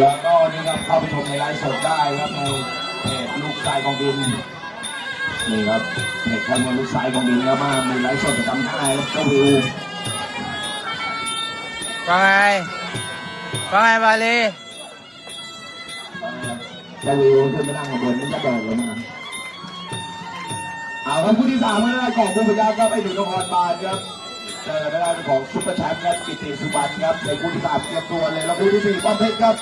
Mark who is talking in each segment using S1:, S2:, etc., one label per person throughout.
S1: แล้วก็นี่ครับเข้าไปชมในไลฟ์สดได้ครับในเพจลูกชายของดินนี่ครับเพจคนลูกชายของดินแล้วมามีไลฟ์สดประจำท่ายครับเจ้าวิว
S2: ว่าไงว่าไงบาลี
S1: เจ้าวิวขึ้นไปนั่งข้างบนนี่จะเบิกเลยนะเอาครับคู่ที่สามไม่ได้ของผู้พยาครับไอ้หนุ่มนครบาลครับเจอทางด้านของซุปเปอร์แชมป์ครับกิติสุบันครับในคู่ที่สามเตรียมตัวเลยแล้วคู่ที่สี่ป้อมเพชรครับ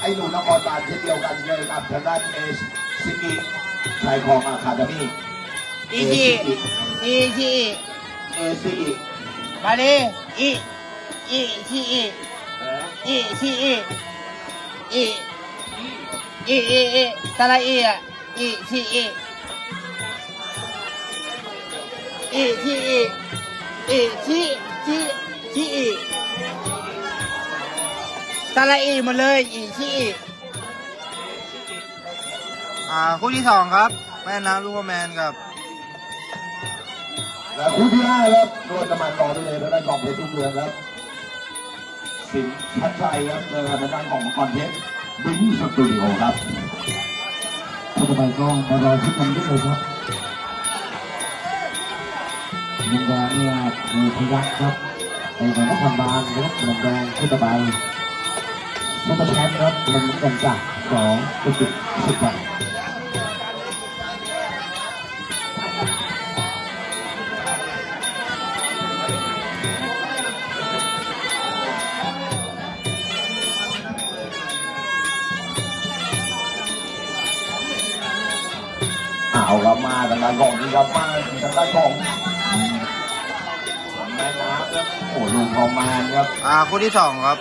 S1: ไอ้หนุ่มนครบาลเช่นเดียวกันเลยกับทางด้านเอสซิกิชายของอาคาเดมี่
S2: อีจีอีจี
S1: เอซิกิ
S2: บาลีอีอีทีอีอีทีอีอีอีอีอีสระอีอะอีทีอีอีทีอีอีทีที สระอีหมดเลยอีทีอีอ่าคู่ที่สองครับ แม่น้ำลูกแมนกับ
S1: และคู่ที่ห้าครับนวดน้ำมันรอไปเลยทางด้านของเพชรตุ้งเรืองครับ สิงห์พัชชัยครับเจอทางด้านของมังกรเพชรบิงสตูดิโอครับ
S3: เข้าไปก็มารอที่กันได้เลยครับมุมแดงเนี่ยมีพยักครับไอ้ของนักทำบานนะครับมุมแดงขึ้นไป นักแชมป์ครับมันกันจากสองจุดสิบแปด
S1: เอาครับมาทางด้านของนี่ครับมาทางด้านของแม่น้ำครับโอ้ลูกพอมานครับ
S2: อ่าคู่ที่สองครับ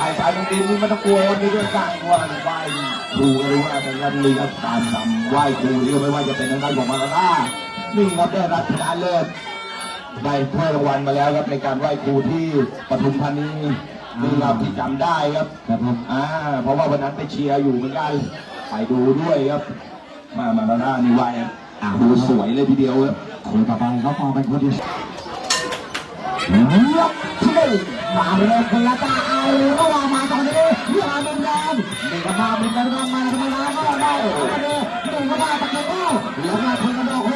S1: ใครสายตรงดินไม่ต้องกลัววันนี้ด้วยการว่าไหว้ครูหรือว่าเป็นกันเลยครับตามนำไหว้ครูที่ไม่ว่าจะเป็นทางด้านของมาลาด้านี่ครับได้รับชนะเลิศได้ถ้วยรางวัลมาแล้วครับในการไหว้ครูที่ปทุมธานีนี่ครับที่จำได้ครับ
S3: ครับผม
S1: อ่าเพราะว่าวันนั้นไปเชียร์อยู่เหมือนกันไปดูด้วยครับ มามาลาด้านี่ไหว้อ่าดูสวยเลยทีเดียวครับ
S3: คนต่อไปเขามองเป็นคนที่
S1: ยกที่หนึ่งมาเร็วคนละตาเอาระหว่างมาตอนนี้เรือมันแรงเด็กมาเป็นกันมาทำไมามาก็ได้มาเลยหนึ่งก็มาตะเกียบก็แล้วมาคนละดอก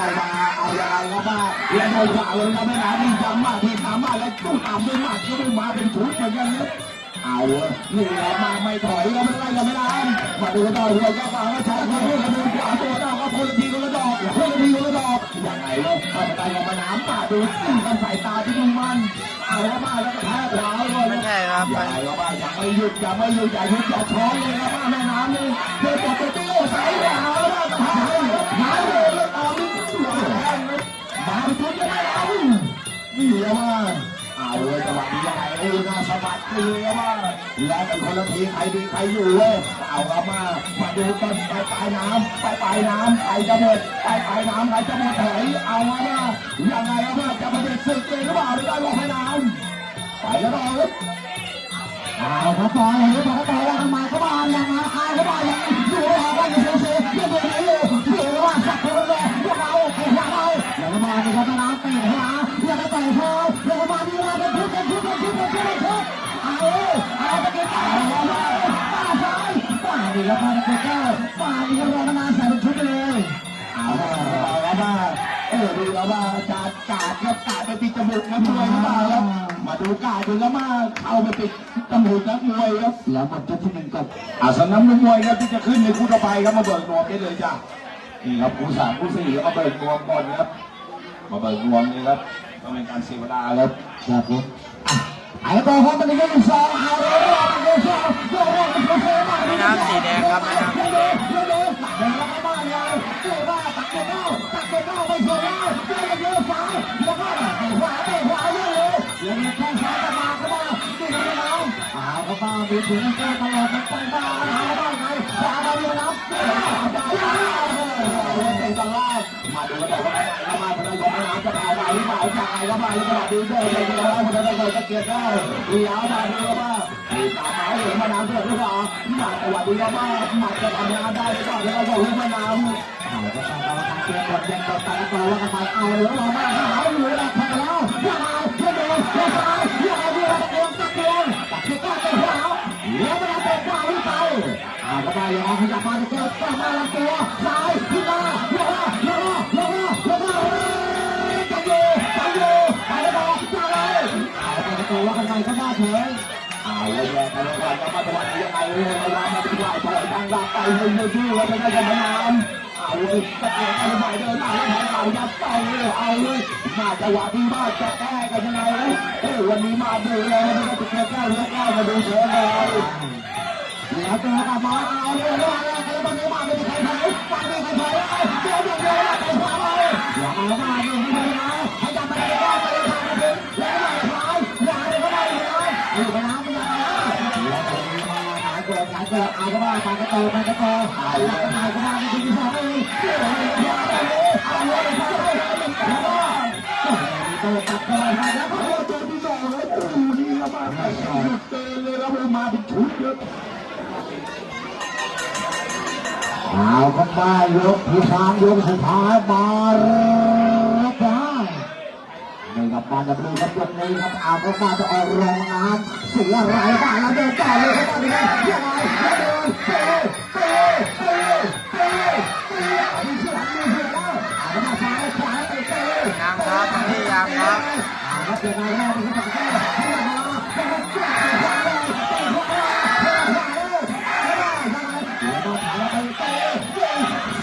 S1: เลยตะเกียบแก้มาเอายางไรครับมาเรียนเอาฝ่าเลยนะไม่นานนี่ทำมาที่ทำมาแล้วต้องทำด้วยมากก็ไม่มาเป็นชุดเหมือนกันนะเอาเนี่แหละมาไม่ถอยก็ไม่ไล่ก็ไม่ได้มาดูต่อหัวก็ฟังว่าใช้คนนี้คนนึงขวาตัวเจ้าก็คนละทีคนละดอกคนละทีคนละดอกยังไงวะเข้าไปได้ยังมาน้ำป่าดูสิ่งกันสายตาที่มุ่งมั่นเอาแล้วมาแล้วก็แพ้ขวาเลย
S2: ไม่ใช่ครับ
S1: อย่าแล้วมาอย่าไม่หยุดอย่าไม่หยุดอย่าหยุดอย่าช้อนเลยนะมาแม่น้ำนี่เพื่อจะไปเตี้ยวส่ขวาว นี่แหละว่าเอาเลยจังหวะนี้ยังไงเออหน้าสะบัดตีเลยว่าแล้วกันคนละทีใครดีใครอยู่เว้ยเอาครับมามาดูกันไปปลายน้ำไปปลายน้ำใครจะหมดไปปลายน้ำใครจะหมดไหนเอามาว่ายังไงว่าจะมาเป็นศึกเลยหรือเปล่าหรือได้ลงให้น้ำไปแล้วเรา
S3: เอาครับต่อเลยครับต่อแล้วมาเขามายังมาเอาเข้ามายังอยู่รอว่าอยู่เฉยๆ ดีครับป้าตะเกียบป้าดีครับรอมานานใส่เป็นชุดเลย
S1: เอาเอาแล้วมาเออดูแล้วว่ากาดกาดครับกาดไปติดจมูกนักมวยหรือเปล่าครับมาดูกาดดูแล้วมาเข้าไปติดจมูกนักมวยครับ
S3: แล้วหมดจุดที่หนึ่งกับ
S1: อาสนามมวยครับที่จะขึ้นในคู่ต่อไปครับมาเบิกนวมได้เลยจ้ะนี่ครับคู่สามคู่สี่ก็มาเบิกนวมก่อนครับมาเบิกนวมนี่ครับก็เป็นการเสียเวลาครับ
S3: ครับผมไอ้ตัวครับมั นเป็นลูกสองเอาเลยว่ามันเป็นสองโยกโยกโยกโยก
S2: แม่น้ำสีแดงครับแม่น้ำสีแดง
S3: เร็วๆเดินเข้าบ้านเลยเร็วว่าตักเกล้าตักเกล้าไม่สวยแล้วเดินเร็วซ้ายแล้วก็ขวาไปขวาเร็วเลยเร็วแข้งซ้ายมาเข้ามาตีกันแล้วเอาเข้ามามีถึงแก้ตลอดมันต้องบ้าหาบ้านไงขวามาเร็วนะ
S1: เตะตลาดมาดูกันต่อว่า แล้วมาแล้วกระดาษดิเพื่อเป็นแล้วคนนั้นคนจะเกียดได้ดีแล้วมาดีแล้วมา
S3: ที่ามหมายถึงมาน้ำเพื่อนหรือเปล่าหมัดจังหวะดีแล้วมาหมัดจะทำงานได้หรือเปล่าแล้วก็ส่งให้มาน้ำเอาแล้วก็ตามการเตรียมกดยังกดตามตัวว่ากันาปเอาแล้วมามาหาอยู่แล้วพอแล้วอย่าเอาไม่โดนไม่ตายอย่าเอาเรือตะเกียงตะเกียงตะเกียงก้าวไปหัวแล้วแล้วมาเป็นก้าวไปเอาก็ได้ยังขยับมาจะเกียงก้าวมาลำตัวซ้าย เอาไปประตูแล้วกันไปก็ได้เถอะเอาเลยแย่ไปแล้วกันมาจังหวะยังไงเลยเวลามาจังหวะถอยทางลากไปให้ยืดยืดแล้วก็ได้กันมานานเอาเลยตะเกียงเอาไปเดินหน้าแล้วเอายัดไปเลยเอาเลยมาจังหวะที่มาจะแก้กันยังไงเอ้วันนี้มาดูเลยไม่ได้ติดแก้วแล้วแก้วมาดูเฉยเลยแล้วเจอกับมาเอาเลยว่าแล้วไอ้ตอนนี้มาไม่มีใครไหนมาไม่มีใครไหนเดี๋ยวเดี๋ยวเดี๋ยวใครขวาเลยอย่าเอามาดูให้ได้นะ กิดหาเกิดเอาก็ว่าไปก็โตไปก็ตเอาแล้วก็มาก็มาไม่ดีพอเลยเอาเลยเอาเลยแล้วก็โตตัดไปแล้วก็โตที่สองแล้วดูดีแล้วมาไม่ใช่เตือนเลยแล้วมาเป็นชุดเลยเอาก็มายกที่สามยกสุดท้ายมารับได้นี่ การดับเพลิงครับตรงนี้ครับอาเข้ามาจะออกรองน้ำเสียหลาบ้านแล้วเดินต่อเลยครับตอนนี้ยังไงเดินเตะเตะเตะเตะเตะมีเชือกมีเชือกแล้วเอามาซ้ายซ้ายเตะเตะ
S4: ยังครับนี่ยังครับ
S3: เอาเรับเดินมาแล้วนะเรับเตะเตะเตะ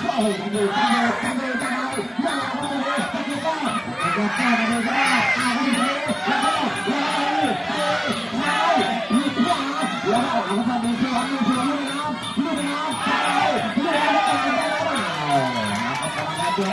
S3: โอ้โหทำเลยทำเลยทำเลยยังนงยังไงยังไงยังไง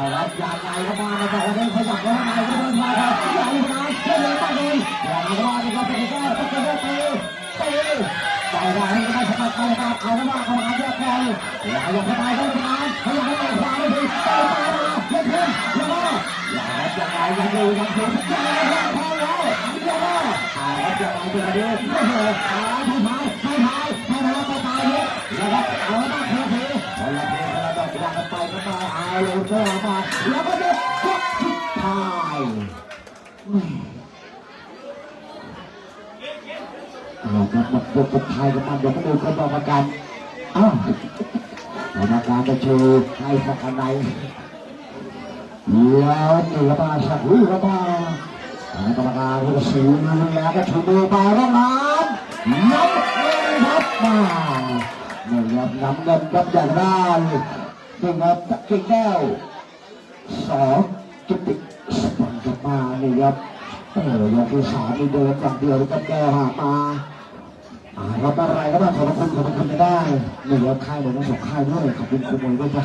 S3: เอาแล้วยาไงเข้ามานะครับวันนี้ขยับเข้ามาเดินมาครับยาไงเดินมาเดินยาไงเข้ามาครับเป็นแก้วเป็นแก้วตีตีใจร้ายนะครับสมัครเข้ามาเอาเข้ามาเข้ามาเยอะไปยาหยกเข้าไปเข้ามาขยับเข้ามาขวาไม่ดีเติมมาเล่นเพิ่มแล้วก็ยาจะไงยังดูยังดูยาไงเข้าแล้วแล้วก็อาจะไงเป็นอะไรเนี่ยโอ้โหอาผู้ มาเอาเลยเพื่อนมาแล้วก็เด็กทุกทุกทายเอาครับหมดยกสุดท้ายกันมาเดี๋ยวมาดูกันต่อมากันอ้าวกรรมการจะชูให้สักอันไหนแล้วนี่ก็มาสักวิก็มากรรมการผู้สิวนี่แล้วก็ชูมือไปว่าน้ำน้ำเงินครับมานี่ครับน้ำเงินครับอย่างได้น นี่ครับตะกี้แก้วสองจุดติสปอนกลับมานี่ครับเออยกที่สามนี่เดินอย่างเดียวกับแก้วหามาอ่ารับอะไรก็ได้ขอบคุณขอบคุณได้หนึ่งรับค่ายเลยนะสองค่ายด้วยขอบคุณคุณมวยด้วยจ้ะ